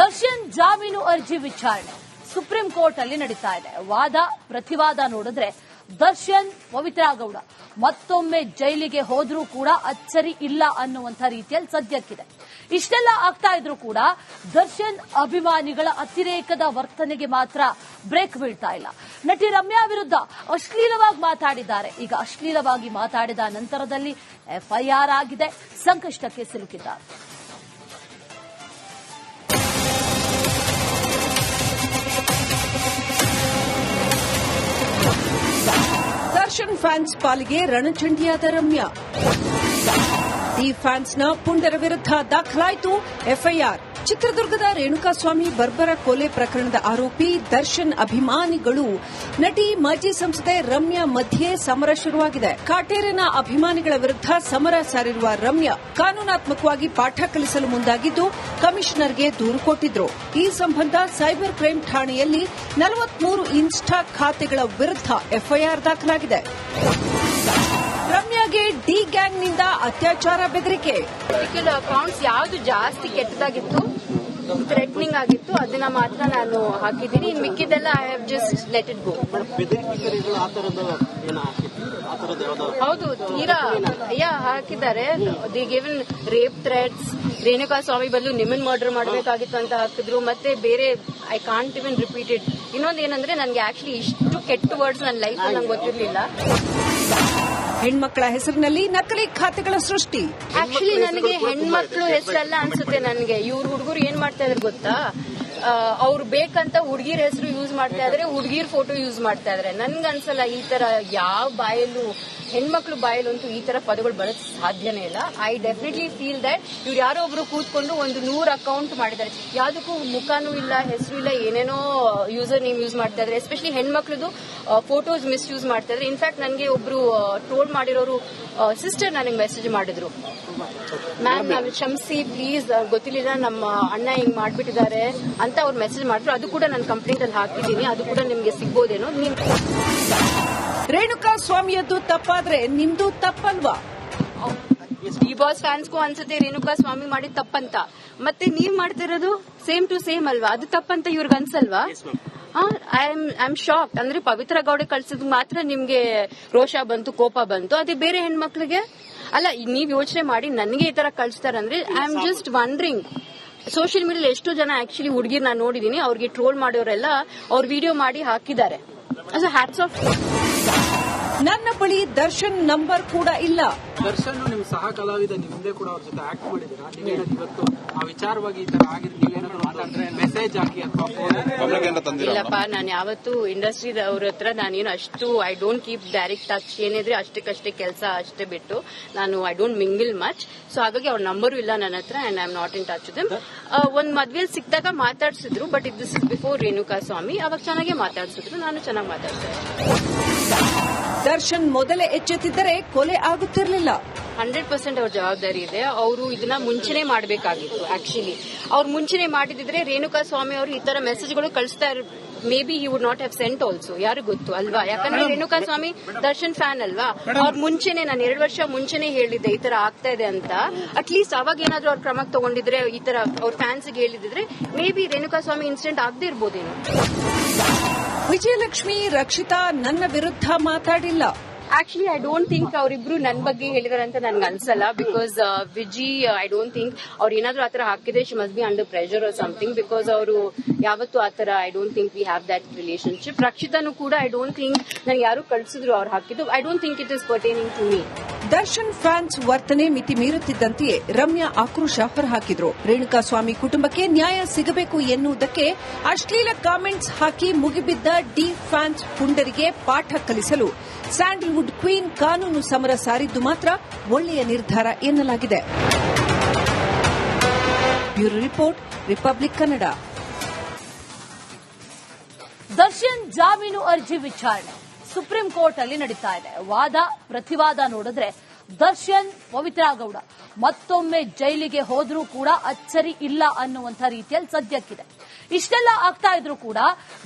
ದರ್ಶನ್ ಜಾಮೀನು ಅರ್ಜಿ ವಿಚಾರಣೆ. ಸುಪ್ರೀಂ ಕೋರ್ಟ್ ಅಲ್ಲಿ ನಡೀತಾ ಇದೆ. ವಾದ, ಪ್ರತಿವಾದ ನೋಡಿದ್ರೆ ದರ್ಶನ್ ಪವಿತ್ರ ಗೌಡ. ಮತ್ತೊಮ್ಮೆ ಜೈಲಿಗೆ ಹೋದ್ರೂ ಕೂಡ ಅಚ್ಚರಿ ಇಲ್ಲ ಅನ್ನುವಂಥ ರೀತಿಯಲ್ಲಿ ಸದ್ಯಕ್ಕಿದೆ. ಇಷ್ಟೆಲ್ಲ ಆಗ್ತಾ ಇದ್ರೂ ಕೂಡ ದರ್ಶನ್ ಅಭಿಮಾನಿಗಳ ಅತಿರೇಕದ ವರ್ತನೆಗೆ ಮಾತ್ರ ಬ್ರೇಕ್ ಬೀಳ್ತಾ ಇಲ್ಲ. ನಟಿ ರಮ್ಯಾ ವಿರುದ್ಧ ಅಶ್ಲೀಲವಾಗಿ ಮಾತಾಡಿದ್ದಾರೆ. ಈಗ ಅಶ್ಲೀಲವಾಗಿ ಮಾತಾಡಿದ ನಂತರದಲ್ಲಿ ಎಫ್ಐಆರ್ ಆಗಿದೆ. ಸಂಕಷ್ಟಕ್ಕೆ ಸಿಲುಕಿದ್ದಾರೆ. ಫ್ಯಾನ್ಸ್ ಪಾಲಿಗೆ ರಣಚಂಡಿಯಾದ ರಮ್ಯಾ ಈ ಫ್ಯಾನ್ಸ್ನ ಪುಂಡರ ವಿರುದ್ಧ ದಾಖಲಾಯಿತು ಎಫ್ಐಆರ್. ಚಿತ್ರದುರ್ಗದ ರೇಣುಕಾಸ್ವಾಮಿ ಬರ್ಬರ ಕೊಲೆ ಪ್ರಕರಣದ ಆರೋಪಿ ದರ್ಶನ್ ಅಭಿಮಾನಿಗಳು ನಟಿ ಮಾಜಿ ಸಂಸದೆ ರಮ್ಯಾ ಮಧ್ಯೆ ಸಮರ ಶುರುವಾಗಿದೆ. ಕಾಟೇರಿನ ಅಭಿಮಾನಿಗಳ ವಿರುದ್ಧ ಸಮರ ಸಾರಿರುವ ರಮ್ಯಾ ಕಾನೂನಾತ್ಮಕವಾಗಿ ಪಾಠ ಕಲಿಸಲು ಮುಂದಾಗಿದ್ದು ಕಮಿಷನರ್ಗೆ ದೂರು ಕೊಟ್ಟಿದ್ರು. ಈ ಸಂಬಂಧ ಸೈಬರ್ ಕ್ರೈಂ ಠಾಣೆಯಲ್ಲಿ ನಲವತ್ಮೂರು ಇನ್ಸ್ಟಾ ಖಾತೆಗಳ ವಿರುದ್ಧ ಎಫ್ಐಆರ್ ದಾಖಲಾಗಿದೆ. ರಮ್ಯಾಗೆ ಗ್ಯಾಂಗ್ನಿಂದ ಅತ್ಯಾಚಾರ ಬೆದರಿಕೆ. ಪರ್ಟಿಕ್ಯುಲರ್ ಅಕೌಂಟ್ಸ್ ಯಾವ್ದು ಜಾಸ್ತಿ ಕೆಟ್ಟದಾಗಿತ್ತು ಥ್ರೆಟ್ನಿಂಗ್ ಆಗಿತ್ತು ಅದನ್ನ ಮಾತ್ರ ನಾನು ಹಾಕಿದ್ದೀನಿ. ಇನ್ ಮಿಕ್ಕಿದೆಲ್ಲ I have just let it go ಹೌದು ತೀರಾ ಅಯ್ಯ ಹಾಕಿದ್ದಾರೆ. The given rape threats Renuka Swamy ಬದಲು ನಿಮ್ಮನ್ ಮರ್ಡರ್ ಮಾಡಬೇಕಾಗಿತ್ತು ಅಂತ ಹಾಕಿದ್ರು. ಮತ್ತೆ ಬೇರೆ ಐ ಕಾಂಟ್ ಇವನ್ ರಿಪೀಟೆಡ್ ಇನ್ನೊಂದು ಏನಂದ್ರೆ ನನಗೆ ಆಕ್ಚುಲಿ ಇಷ್ಟು ಕೆಟ್ಟ ವರ್ಡ್ಸ್ ನನ್ನ ಲೈಫ್ ನಂಗೆ ಗೊತ್ತಿರಲಿಲ್ಲ. ಹೆಣ್ಮಕ್ಕಳ ಹೆಸರಿನಲ್ಲಿ ನಕಲಿ ಖಾತೆಗಳ ಸೃಷ್ಟಿ. ಆಕ್ಚುಲಿ ನನಗೆ ಹೆಣ್ಮಕ್ಳು ಹೆಸರಲ್ಲ ಅನ್ಸುತ್ತೆ ನನಗೆ. ಇವ್ರ ಹುಡುಗರು ಏನ್ ಮಾಡ್ತಾ ಇದ್ರೆ ಗೊತ್ತಾ? ಅವ್ರು ಬೇಕಂತ ಹುಡುಗಿರ ಹೆಸರು ಯೂಸ್ ಮಾಡ್ತಾ ಇದ್ರೆ ಹುಡುಗಿರ್ ಫೋಟೋ ಯೂಸ್ ಮಾಡ್ತಾ ಇದ್ರೆ. ನನ್ಗೆ ಅನ್ಸಲ್ಲ ಈ ತರ ಯಾವ ಬಾಯಲ್ಲೂ ಹೆಣ್ಮಕ್ಳು ಬಾಯಲ್ಲಂತೂ ಈ ತರ ಪದಗಳು ಬರೋಕ್ ಸಾಧ್ಯನೇ ಇಲ್ಲ. ಐ ಡೆಫಿನೆಟ್ಲಿ ಫೀಲ್ ದಟ್ ಇವ್ರು ಯಾರೋ ಒಬ್ರು ಕೂತ್ಕೊಂಡು ಒಂದು ನೂರು ಅಕೌಂಟ್ ಮಾಡಿದ್ದಾರೆ. ಯಾವ್ದಕ್ಕೂ ಮುಖನೂ ಇಲ್ಲ, ಹೆಸರು ಇಲ್ಲ, ಏನೇನೋ ಯೂಸರ್ ನೇಮ್ ಯೂಸ್ ಮಾಡ್ತಾ ಇದ್ರೆ. ಎಸ್ಪೆಷಲಿ ಹೆಣ್ಮಕ್ಳದು ಫೋಟೋಸ್ ಮಿಸ್ ಯೂಸ್ ಮಾಡ್ತಾ ಇದ್ದಾರೆ ಇನ್ಫ್ಯಾಕ್ಟ್ ನನಗೆ ಒಬ್ರು ಟ್ರೋಲ್ ಮಾಡಿರೋರು ಸಿಸ್ಟರ್ ನನಗೆ ಮೆಸೇಜ್ ಮಾಡಿದ್ರು. ಮ್ಯಾಮ್ ನಾನು ಕ್ಷಮಿಸಿ ಪ್ಲೀಸ್ ಗೊತ್ತಿಲ್ಲ ನಮ್ಮ ಅಣ್ಣ ಹಿಂಗ್ ಮಾಡ್ಬಿಟ್ಟಿದ್ದಾರೆ ಅಂತ ಅವ್ರು ಮೆಸೇಜ್ ಮಾಡಿದ್ರು. ಅದು ಕೂಡ ನಾನು ಕಂಪ್ಲೇಂಟ್ ಅಲ್ಲಿ ಹಾಕಿದ್ದೀನಿ. ಅದು ಕೂಡ ನಿಮ್ಗೆ ಸಿಗ್ಬೋದೇನೋ. ನೀವು ರೇಣುಕಾ ಸ್ವಾಮಿಯದ್ದು ತಪ್ಪಾದ್ರೆ ನಿಮ್ದು ತಪ್ಪಲ್ವಾ? ಡಿ ಬಾಸ್ ಫ್ಯಾನ್ಸ್ಗೂ ಅನ್ಸುತ್ತೆ ರೇಣುಕಾ ಸ್ವಾಮಿ ಮಾಡಿದ ತಪ್ಪಂತ. ಮತ್ತೆ ನೀವ್ ಮಾಡ್ತಿರೋದು ಸೇಮ್ ಟು ಸೇಮ್ ಅಲ್ವಾ? ಅದು ತಪ್ಪಂತ ಇವ್ರಿಗೆ ಅನ್ಸಲ್ವಾ? I am I am shock ಅಂದ್ರೆ ಪವಿತ್ರ ಗೌಡೆ ಕಳ್ಸಿದ್ ಮಾತ್ರ ನಿಮ್ಗೆ ರೋಷ ಬಂತು ಕೋಪ ಬಂತು. ಅದೇ ಬೇರೆ ಹೆಣ್ಮಕ್ಳಿಗೆ? ಅಲ್ಲ ನೀವ್ ಯೋಚನೆ ಮಾಡಿ ನನಗೆ ಈ ತರ ಕಳ್ಸ್ತಾರಂದ್ರೆ I am just wondering social ಮೀಡಿಯಲ್ಲಿ ಎಷ್ಟೋ ಜನ ಆಕ್ಚುಲಿ ಹುಡುಗಿರ್ ನಾನು ನೋಡಿದೀನಿ. ಅವ್ರಿಗೆ ಟ್ರೋಲ್ ಮಾಡೋರೆಲ್ಲ ಅವ್ರ ವಿಡಿಯೋ ಮಾಡಿ ಹಾಕಿದ್ದಾರೆ. ಹ್ಯಾಟ್ಸ್ ಆಫ್ ನನ್ನ ಬಳಿ ದರ್ಶನ್ ನಂಬರ್ ಕೂಡ ಇಲ್ಲ. ದರ್ಶನ್ ನಿಮ್ ಸಹ ಕಲಾವಿದ ನಿಮ್ದೇ ಕೂಡ ಅವ್ರ ಜೊತೆ ಆಕ್ಟ್ ಮಾಡಿದ್ದೀರಾ? ನೀವೇನಾದ್ರು ಇವತ್ತು ಆ ವಿಚಾರವಾಗಿ ಈ ತರ ಆಗಿದ್ರೆ ನೀವೇನಾದ್ರು ಮಾತಾಡಿದ್ರೆ ಮೆಸೇಜ್ ಹಾಕಿ ಅಥವಾ ಇಲ್ಲಪ್ಪ ನಾನು ಯಾವತ್ತು ಇಂಡಸ್ಟ್ರಿ ಅವ್ರ ಹತ್ರ ನಾನೇನು ಅಷ್ಟು I don't keep direct touch ಏನಿದ್ರೆ ಅಷ್ಟಕ್ಕಷ್ಟೇ ಕೆಲಸ ಅಷ್ಟೇ ಬಿಟ್ಟು ನಾನು I don't mingle much so ಹಾಗಾಗಿ ಅವ್ರ ನಂಬರು ಇಲ್ಲ ನನ್ನ ಹತ್ರ and I am not in touch them ಒಂದ್ ಮದ್ವೆಲ್ ಸಿಕ್ಕಿದಾಗ ಮಾತಾಡ್ಸಿದ್ರು but it this is before Renuka Swamy ಅವಾಗ ಚೆನ್ನಾಗೆ ಮಾತಾಡ್ಸಿದ್ರು ನಾನು ಚೆನ್ನಾಗಿ ಮಾತಾಡ್ಸಿದೆ ದರ್ಶನ್ ಮೊದಲೇ ಎಚ್ಚೆತ್ತಿದ್ದರೆ ಕೊಲೆ ಆಗುತ್ತಿರಲಿಲ್ಲ. ಹಂಡ್ರೆಡ್ ಪರ್ಸೆಂಟ್ ಅವ್ರ ಜವಾಬ್ದಾರಿ ಇದೆ. ಅವರು ಇದನ್ನ ಮುಂಚೆನೆ ಮಾಡಬೇಕಾಗಿತ್ತು ಆಕ್ಚುಲಿ ಅವ್ರು ಮುಂಚೆನೆ ಮಾಡಿದ್ರೆ ರೇಣುಕಾ ಸ್ವಾಮಿ ಅವರು ಈ ತರ ಮೆಸೇಜ್ಗಳು ಕಳಿಸ್ತಾ maybe you would not have sent also ಯಾರು ಗೊತ್ತು ಅಲ್ವಾ? ಯಾಕಂದ್ರೆ ರೇಣುಕಾ ಸ್ವಾಮಿ ದರ್ಶನ್ ಫ್ಯಾನ್ ಅಲ್ವಾ? ಅವ್ರ ಮುಂಚೆನೆ ನಾನು ಎರಡು ವರ್ಷ ಮುಂಚೆನೆ ಹೇಳಿದ್ದೆ ಈ ತರ ಆಗ್ತಾ ಇದೆ ಅಂತ. ಅಟ್ಲೀಸ್ಟ್ ಅವಾಗ ಏನಾದ್ರೂ ಅವ್ರ ಕ್ರಮಕ್ಕೆ ತಗೊಂಡಿದ್ರೆ ಈ ತರ ಅವ್ರ ಫ್ಯಾನ್ಸ್ ಹೇಳಿದಿದ್ರೆ ಮೇ ಬಿ ರೇಣುಕಾ ಸ್ವಾಮಿ ಇನ್ಸಿಡೆಂಟ್ ಆಗದೆ ಇರ್ಬೋದೇನೋ. ವಿಜಯಲಕ್ಷ್ಮಿ, ರಕ್ಷಿತಾ ನನ್ನ ವಿರುದ್ಧ ಮಾತಾಡಿಲ್ಲ. ಆಕ್ಚುಲಿ ಐ ಡೋಂಟ್ ಥಿಂಕ್ ಅವರಿಬ್ರು ನನ್ನ ಬಗ್ಗೆ ಹೇಳಿದಾರೆ ಅಂತ ನನ್ಗೆ ಅನ್ಸಲ್ಲ because Viji I don't think ಅವ್ರು ಏನಾದ್ರೂ ಆತರ ಹಾಕಿದ್ರೆ she must be under pressure or something because ಅವರು ಯಾವತ್ತು ಆತರ I don't think we have that relationship ರಕ್ಷಿತಾನು ಕೂಡ ಐ ಡೋಂಟ್ ಥಿಂಕ್ ನನಗೆ ಯಾರು ಕಳ್ಸಿದ್ರು ಅವ್ರು ಹಾಕಿದ್ದು. I don't think it is pertaining to me Darshan fans ವರ್ತನೆ ಮಿತಿ ಮೀರುತ್ತಿದ್ದಂತೆಯೇ ರಮ್ಯಾ ಆಕ್ರೋಶ ಹೊರಹಾಕಿದ್ರು. ರೇಣುಕಾ ಸ್ವಾಮಿ ಕುಟುಂಬಕ್ಕೆ ನ್ಯಾಯ ಸಿಗಬೇಕು ಎನ್ನುವುದಕ್ಕೆ ಅಶ್ಲೀಲ ಕಾಮೆಂಟ್ಸ್ ಹಾಕಿ ಮುಗಿಬಿದ್ದ ಡಿ ಫ್ಯಾನ್ಸ್ ಪುಂಡರಿಗೆ ಪಾಠ ಕಲಿಸಲು. ಸ್ಯಾಂಡಲ್ವುಡ್ ಕ್ವೀನ್ ಕಾನೂನು ಸಮರ ಸಾರಿದ್ದು ಮಾತ್ರ ಒಳ್ಳೆಯ ನಿರ್ಧಾರ ಎನ್ನಲಾಗಿದೆ. Bureau report, republic Kannada. Darshan ಜಾಮೀನು ಅರ್ಜಿ ವಿಚಾರಣೆ. ಸುಪ್ರೀಂ ಕೋರ್ಟ್ ಅಲ್ಲಿ ನಡೀತಾ ಇದೆ. ವಾದ, ಪ್ರತಿವಾದ ನೋಡಿದ್ರೆ ದರ್ಶನ್, ಪವಿತ್ರ ಗೌಡ. ಮತ್ತೊಮ್ಮೆ ಜೈಲಿಗೆ ಹೋದ್ರೂ ಕೂಡ ಅಚ್ಚರಿ ಇಲ್ಲ ಅನ್ನುವಂಥ ರೀತಿಯಲ್ಲಿ ಸದ್ಯಕ್ಕಿದೆ. ಇಷ್ಟೆಲ್ಲ ಆಗ್ತಾ ಇದ್ರು ಕೂಡ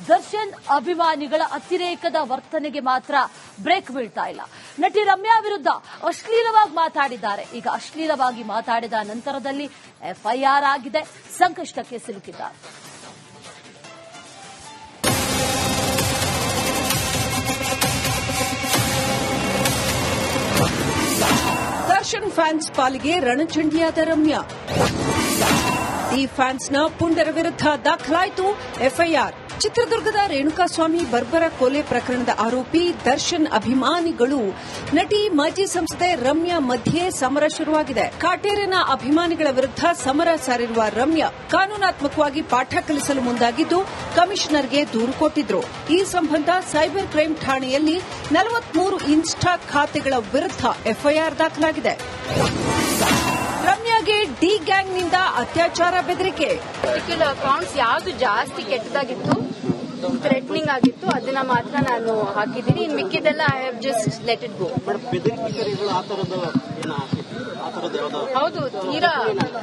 ದರ್ಶನ್ ಅಭಿಮಾನಿಗಳ ಅತಿರೇಕದ ವರ್ತನೆಗೆ ಮಾತ್ರ ಬ್ರೇಕ್ ಬೀಳ್ತಾ ಇಲ್ಲ. ನಟಿ ರಮ್ಯಾ ವಿರುದ್ಧ ಅಶ್ಲೀಲವಾಗಿ ಮಾತಾಡಿದ್ದಾರೆ. ಈಗ ಅಶ್ಲೀಲವಾಗಿ ಮಾತಾಡಿದ ನಂತರದಲ್ಲಿ ಎಫ್ಐಆರ್ ಆಗಿದೆ. ಸಂಕಷ್ಟಕ್ಕೆ ಸಿಲುಕಿದ್ದಾರೆ. ಫ್ಯಾನ್ಸ್ ಪಾಲಿಗೆ ರಣಚಂಡಿಯಾದ ರಮ್ಯಾ ಈ ಫ್ಯಾನ್ಸ್ನ ಪುಂಡರ ವಿರುದ್ಧ ದಾಖಲಾಯಿತು ಎಫ್ಐಆರ್. ಚಿತ್ರದುರ್ಗದ ರೇಣುಕಾಸ್ವಾಮಿ ಬರ್ಬರ ಕೊಲೆ ಪ್ರಕರಣದ ಆರೋಪಿ ದರ್ಶನ್ ಅಭಿಮಾನಿಗಳು ನಟಿ ಮಾಜಿ ಸಂಸದೆ ರಮ್ಯಾ ಮಧ್ಯೆ ಸಮರ ಶುರುವಾಗಿದೆ. ಕಾಟೇರಿನ ಅಭಿಮಾನಿಗಳ ವಿರುದ್ಧ ಸಮರ ಸಾರಿರುವ ರಮ್ಯಾ ಕಾನೂನಾತ್ಮಕವಾಗಿ ಪಾಠ ಕಲಿಸಲು ಮುಂದಾಗಿದ್ದು ಕಮಿಷನರ್ಗೆ ದೂರು ಕೊಟ್ಟಿದ್ರು. ಈ ಸಂಬಂಧ ಸೈಬರ್ ಕ್ರೈಂ ಠಾಣೆಯಲ್ಲಿ ನಲವತ್ಮೂರು ಇನ್ಸ್ಟಾ ಖಾತೆಗಳ ವಿರುದ್ಧ ಎಫ್ಐಆರ್ ದಾಖಲಾಗಿದೆ. ಡಿ ಗ್ಯಾಂಗ್ನಿಂದ ಅತ್ಯಾಚಾರ ಬೆದರಿಕೆ. ಪರ್ಟಿಕ್ಯುಲರ್ ಅಕೌಂಟ್ಸ್ ಯಾವ್ದು ಜಾಸ್ತಿ ಕೆಟ್ಟದಾಗಿತ್ತು? ಥ್ರೆಟ್ನಿಂಗ್ ಆಗಿತ್ತು. ಅದನ್ನ ಮಾತ್ರ ನಾನು ಹಾಕಿದ್ದೀನಿ. ಇನ್ ಮಿಕ್ಕಿದೆಲ್ಲ I have just let it go ಹೌದು ತೀರಾ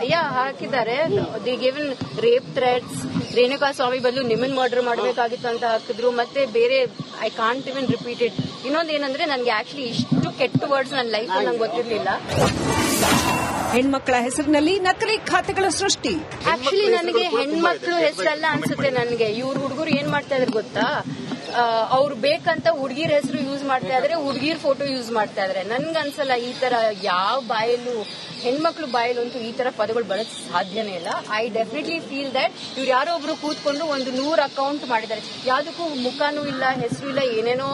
ಅಯ್ಯ ಹಾಕಿದ್ದಾರೆ. The given rape threats Renuka Swamy ಬದಲು ನಿಮ್ಮನ್ ಮರ್ಡರ್ ಮಾಡಬೇಕಾಗಿತ್ತು ಅಂತ ಹಾಕಿದ್ರು. ಮತ್ತೆ ಬೇರೆ ಐ ಕಾಂಟ್ ಇವನ್ ರಿಪೀಟೆಡ್ ಇನ್ನೊಂದು ಏನಂದ್ರೆ ನನಗೆ ಆಕ್ಚುಲಿ ಇಷ್ಟು ಕೆಟ್ಟ ವರ್ಡ್ಸ್ ನನ್ನ ಲೈಫ್ ನಂಗೆ ಗೊತ್ತಿರಲಿಲ್ಲ. ಹೆಣ್ಮಕ್ಕಳ ಹೆಸರಿನಲ್ಲಿ ನಕಲಿ ಖಾತೆಗಳ ಸೃಷ್ಟಿ. ಆಕ್ಚುಲಿ ನನಗೆ ಹೆಣ್ಮಕ್ಳು ಹೆಸರಲ್ಲ ಅನ್ಸುತ್ತೆ ನನಗೆ. ಇವ್ರ ಹುಡುಗರು ಏನ್ ಮಾಡ್ತಾ ಇದ್ರು ಗೊತ್ತಾ? ಅವ್ರು ಬೇಕಂತ ಹುಡುಗಿರ ಹೆಸರು ಯೂಸ್ ಮಾಡ್ತಾ ಇದ್ರೆ ಹುಡುಗಿರ್ ಫೋಟೋ ಯೂಸ್ ಮಾಡ್ತಾ ಇದ್ರೆ. ನನ್ಗೆ ಅನ್ಸಲ್ಲ ಈ ತರ ಯಾವ ಬಾಯಲ್ಲೂ ಹೆಣ್ಮಕ್ಳು ಬಾಯಲ್ಲಂತೂ ಈ ತರ ಪದಗಳು ಬರೋಕ್ ಸಾಧ್ಯನೇ ಇಲ್ಲ. ಐ ಡೆಫಿನೆಟ್ಲಿ ಫೀಲ್ ದಟ್ ಇವ್ರು ಯಾರೋ ಒಬ್ರು ಕೂತ್ಕೊಂಡು ಒಂದು ನೂರ್ ಅಕೌಂಟ್ ಮಾಡಿದ್ದಾರೆ. ಯಾವ್ದಕ್ಕೂ ಮುಖನೂ ಇಲ್ಲ ಹೆಸರು ಇಲ್ಲ ಏನೇನೋ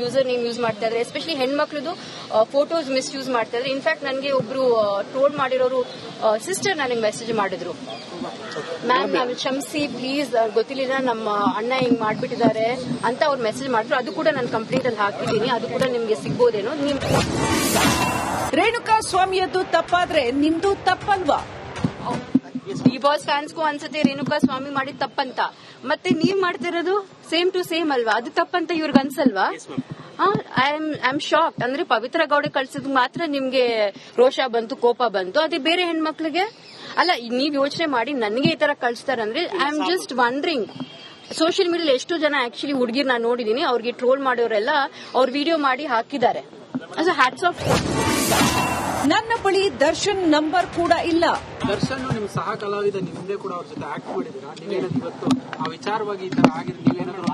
ಯೂಸರ್ ನೇಮ್ ಯೂಸ್ ಮಾಡ್ತಾ ಇದ್ರೆ. ಎಸ್ಪೆಷಲಿ ಹೆಣ್ಮಕ್ಳದು ಫೋಟೋಸ್ ಮಿಸ್ ಯೂಸ್ ಮಾಡ್ತಾ ಇದ್ರೆ. ಇನ್ಫ್ಯಾಕ್ಟ್ ನನಗೆ ಒಬ್ರು ಟ್ರೋಲ್ ಮಾಡಿರೋರು ಸಿಸ್ಟರ್ ನನಗೆ ಮೆಸೇಜ್ ಮಾಡಿದ್ರು. ಮ್ಯಾಮ್ ನಾವು ಕ್ಷಮಿಸಿ ಪ್ಲೀಸ್ ಗೊತ್ತಿಲ್ಲ ನಮ್ಮ ಅಣ್ಣ ಹಿಂಗ್ ಮಾಡ್ಬಿಟ್ಟಿದ್ದಾರೆ ಅಂತ ಅವ್ರು ಮೆಸೇಜ್ ಮಾಡಿದ್ರು. ಅದು ಕೂಡ ನಾನು ಕಂಪ್ಲೇಂಟ್ ಅಲ್ಲಿ ಹಾಕಿದ್ದೀನಿ. ಅದು ಕೂಡ ನಿಮ್ಗೆ ಸಿಗ್ಬೋದೇನೋ ನಿಮ್ ರೇಣುಕಾ ಸ್ವಾಮಿಯದ್ದು ತಪ್ಪಾದ್ರೆ ನಿಮ್ದು ತಪ್ಪಲ್ವಾ? ಈ ಬಾಸ್ ಫ್ಯಾನ್ಸ್ಗೂ ಅನ್ಸುತ್ತೆ ರೇಣುಕಾ ಸ್ವಾಮಿ ಮಾಡಿದ ತಪ್ಪಂತ. ಮತ್ತೆ ನೀವ್ ಮಾಡ್ತಿರೋದು ಸೇಮ್ ಟು ಸೇಮ್ ಅಲ್ವಾ? ಅದು ತಪ್ಪಂತ ಇವ್ರಿಗೆ ಅನ್ಸಲ್ವಾ? I am I am shock ಅಂದ್ರೆ ಪವಿತ್ರ ಗೌಡೆ ಕಳ್ಸಿದ್ ಮಾತ್ರ ನಿಮ್ಗೆ ರೋಷ ಬಂತು ಕೋಪ ಬಂತು. ಅದೇ ಬೇರೆ ಹೆಣ್ಮಕ್ಳಿಗೆ? ಅಲ್ಲ ನೀವ್ ಯೋಚನೆ ಮಾಡಿ ನನಗೆ ಈ ತರ ಕಳ್ಸ್ತಾರಂದ್ರೆ I am just wondering social media ಎಷ್ಟು ಜನ ಆಕ್ಚುಲಿ ಹುಡುಗಿರ್ ನಾನು ನೋಡಿದೀನಿ, ಅವ್ರಿಗೆ ಟ್ರೋಲ್ ಮಾಡೋರೆಲ್ಲ ಅವ್ರ ವಿಡಿಯೋ ಮಾಡಿ ಹಾಕಿದ್ದಾರೆ. ಹ್ಯಾಟ್ಸ್ ಆಫ್ ನನ್ನ ಬಳಿ ದರ್ಶನ್ ನಂಬರ್ ಕೂಡ ಇಲ್ಲ. ದರ್ಶನ್ ನಿಮ್ ಸಹ ಕಲಾವಿದ ನಿಮ್ದೇ ಕೂಡ ಅವ್ರ ಜೊತೆ ಆಕ್ಟ್ ಮಾಡಿದ್ದೀರಾ ನೀವೇನಾದ್ರು ಇವತ್ತು ಆ ವಿಚಾರವಾಗಿ ಈ ತರ ಆಗಿದ್ರೆ ನೀವೇನಾದ್ರು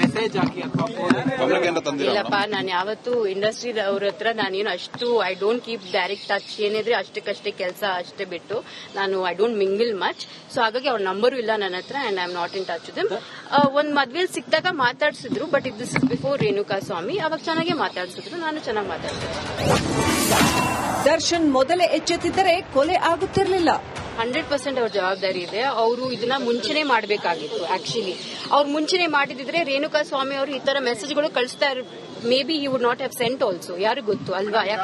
ಮೆಸೇಜ್ ಹಾಕಿ ಅಥವಾ ಇಲ್ಲಪ್ಪ ನಾನು ಯಾವತ್ತು ಇಂಡಸ್ಟ್ರಿ ಅವ್ರ ಹತ್ರ ನಾನೇನು ಅಷ್ಟು I don't keep direct touch ಏನಿದ್ರೆ ಅಷ್ಟಕ್ಕಷ್ಟೇ ಕೆಲಸ ಅಷ್ಟೇ ಬಿಟ್ಟು ನಾನು I don't mingle much so ಹಾಗಾಗಿ ಅವ್ರ ನಂಬರು ಇಲ್ಲ ನನ್ನ ಹತ್ರ and I am not in touch them ಒಂದ್ ಮದ್ವೆಲ್ ಸಿಕ್ಕಿದಾಗ ಮಾತಾಡ್ಸಿದ್ರು but it this is before Renuka Swamy ಅವಾಗ ಚೆನ್ನಾಗೇ ಮಾತಾಡ್ಸಿದ್ರು. ನಾನು ಚೆನ್ನಾಗಿ ಮಾತಾಡ್ಸಿದ್ದೆ. ದರ್ಶನ್ ಮೊದಲೇ ಎಚ್ಚೆತ್ತಿದ್ದರೆ ಕೊಲೆ ಆಗುತ್ತಿರಲಿಲ್ಲ. ಹಂಡ್ರೆಡ್ ಪರ್ಸೆಂಟ್ ಅವ್ರ ಜವಾಬ್ದಾರಿ ಇದೆ. ಅವರು ಇದನ್ನ ಮುಂಚೆನೆ ಮಾಡಬೇಕಾಗಿತ್ತು ಆಕ್ಚುಲಿ ಅವ್ರು ಮುಂಚೆನೆ ಮಾಡಿದಿದ್ರೆ ರೇಣುಕಾ ಸ್ವಾಮಿ ಅವರು ಈ ತರ ಮೆಸೇಜ್ಗಳು ಕಳಿಸ್ತಾ maybe you would not have sent also ಯಾರು ಗೊತ್ತು, ಅಲ್ವಾ? ಯಾಕಂದ್ರೆ